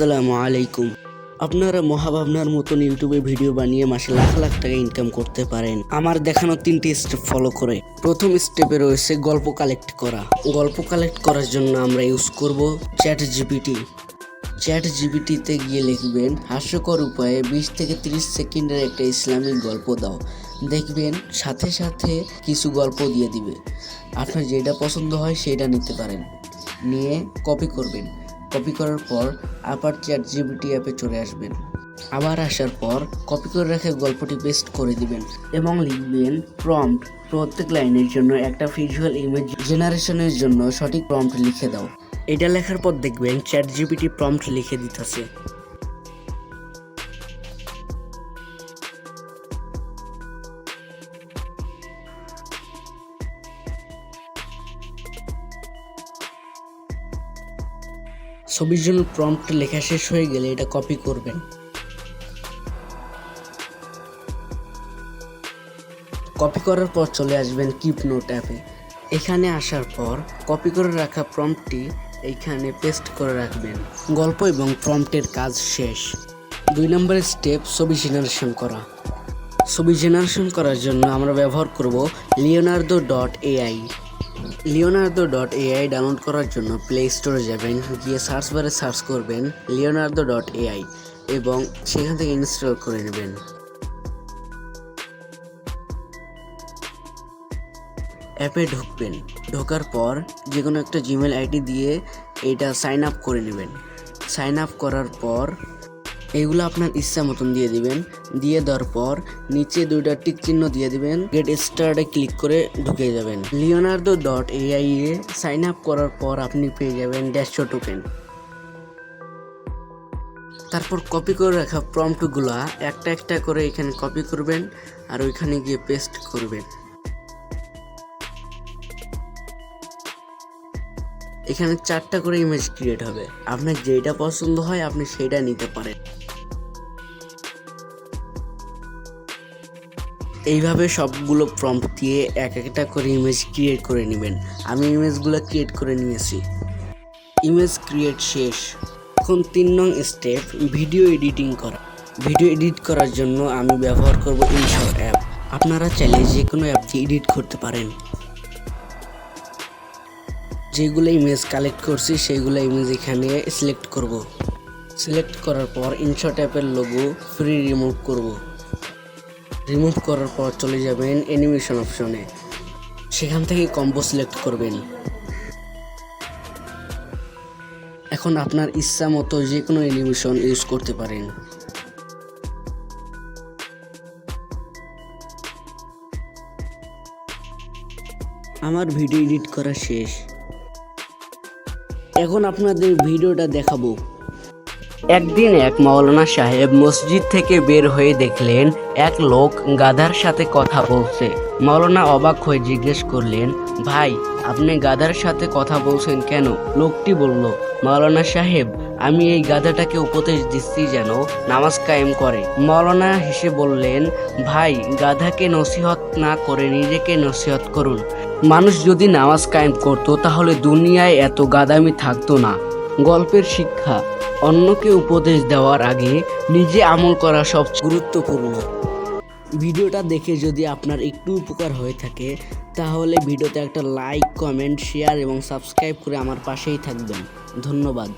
আসসালামু আলাইকুম। আপনারা মহাভাবনার মতন ইউটিউবে ভিডিও বানিয়ে মাসে লাখ লাখ টাকা ইনকাম করতে পারেন। আমার দেখানো তিনটি স্টেপ ফলো করে। প্রথম স্টেপে রয়েছে গল্প কালেক্ট করা। গল্প কালেক্ট করার জন্য আমরা ইউজ করব চ্যাট জিপিটি চ্যাট জিপিটিতে গিয়ে লিখবেন, হাস্যকর উপায়ে বিশ থেকে তিরিশ সেকেন্ডের একটা ইসলামিক গল্প দাও। দেখবেন সাথে সাথে কিছু গল্প দিয়ে দিবে। আপনার যেটা পছন্দ হয় সেটা নিতে পারেন। নিয়ে কপি করবেন। কপি করার পর আবার চ্যাট জিবিটি অ্যাপে চলে আসবেন। আবার আসার পর কপি করে রেখে গল্পটি পেস্ট করে দিবেন এবং লিখবেন প্রম্পট প্রত্যেক লাইনের জন্য একটা ভিজুয়াল ইমেজ জেনারেশনের জন্য সঠিক প্রম্পট লিখে দাও। এটা লেখার পর দেখবেন চ্যাট জিবিটি প্রম্পট লিখে দিতেছে। ছবির জন্য প্রম্পট লেখা শেষ হয়ে গেলে এটা কপি করবেন। কপি করার পর চলে আসবেন কিপ নোট অ্যাপে এখানে আসার পর কপি করে রাখা প্রম্পটটি এইখানে পেস্ট করে রাখবেন। গল্প এবং প্রম্পটের কাজ শেষ। দুই নম্বরের স্টেপ ছবি জেনারেশন করা। ছবি জেনারেশন করার জন্য আমরা ব্যবহার করব Leonardo dot AI Leonardo dot AI download করার জন্য প্লে স্টোরে যাবেন, গিয়ে সার্চ বারে সার্চ করবেন লিওনার্দো ডট এআই এবং সেখান থেকে ইনস্টল করে নেবেন। অ্যাপে ঢুকবেন, ঢোকার পর যে কোনো একটা জিমেল আইডি দিয়ে এটা সাইন আপ করে নেবেন। সাইন আপ করার পর এগুলো আপনার ইচ্ছা মতন দিয়ে দিবেন। দিয়ে দেওয়ার পর নিচে দুইটা টিক চিহ্ন দিয়ে দিবেন। গেট স্টার্টে ক্লিক করে ঢুকে যাবেন। লিওনার্দো ডট এআই এ সাইন আপ করার পর আপনি পেয়ে যাবেন দেড়শো টোকেন তারপর কপি করে রাখা প্রম্পটগুলা একটা একটা করে এখানে কপি করবেন আর ওইখানে গিয়ে পেস্ট করবেন। এখানে চারটা করে ইমেজ ক্রিয়েট হবে। আপনার যেটা পছন্দ হয়, আপনি সেটা নিতে পারেন। এইভাবে সবগুলো প্রম্পট দিয়ে এক একটা করে ইমেজ ক্রিয়েট করে নেবেন। আমি ইমেজগুলো ক্রিয়েট করে নিয়েছি। ইমেজ ক্রিয়েট শেষ। এখন তিন নং স্টেপ ভিডিও এডিটিং করা। ভিডিও এডিট করার জন্য আমি ব্যবহার করব ইনশট অ্যাপ আপনারা চাইলে যে কোনো অ্যাপ দিয়ে এডিট করতে পারেন। যেগুলো ইমেজ কালেক্ট করছি সেইগুলো ইমেজ এখানে সিলেক্ট করব। সিলেক্ট করার পর ইনশট অ্যাপের লোগো ফ্রি রিমুভ করব। রিমুভ করার পর চলে যাবেন অ্যানিমেশন অপশনে সেখান থেকে কম্বো সিলেক্ট করবেন। এখন আপনার ইচ্ছা মতো যে কোনো অ্যানিমেশন ইউজ করতে পারেন। আমার ভিডিও এডিট করা শেষ। এখন আপনাদের ভিডিওটা দেখাবো। একদিন এক মাওলানা সাহেব মসজিদ থেকে বের হয়ে দেখলেন এক লোক গাধার সাথে কথা বলছে। মাওলানা অবাক হয়ে জিজ্ঞেস করলেন, ভাই, আপনি গাধার সাথে কথা বলছেন কেন? লোকটি বলল মাওলানা সাহেব, আমি এই গাধাটাকে উপদেশ দিচ্ছি যেন নামাজ কায়েম করে। মাওলানা হেসে বললেন, ভাই, গাধাকে নসিহত না করে নিজেকে নসিহত করুন। মানুষ যদি নামাজ কায়েম করতো, তাহলে দুনিয়ায় এত গাদামি থাকতো না। গল্পের শিক্ষা। অন্যকে উপদেশ দেওয়ার আগে নিজে আমল করা সব গুরুত্বপূর্ণ। ভিডিওটা দেখে যদি আপনার একটু উপকার হয়ে থাকে, তাহলে ভিডিওতে একটা লাইক, কমেন্ট, শেয়ার এবং সাবস্ক্রাইব করে আমার পাশেই থাকবেন। ধন্যবাদ।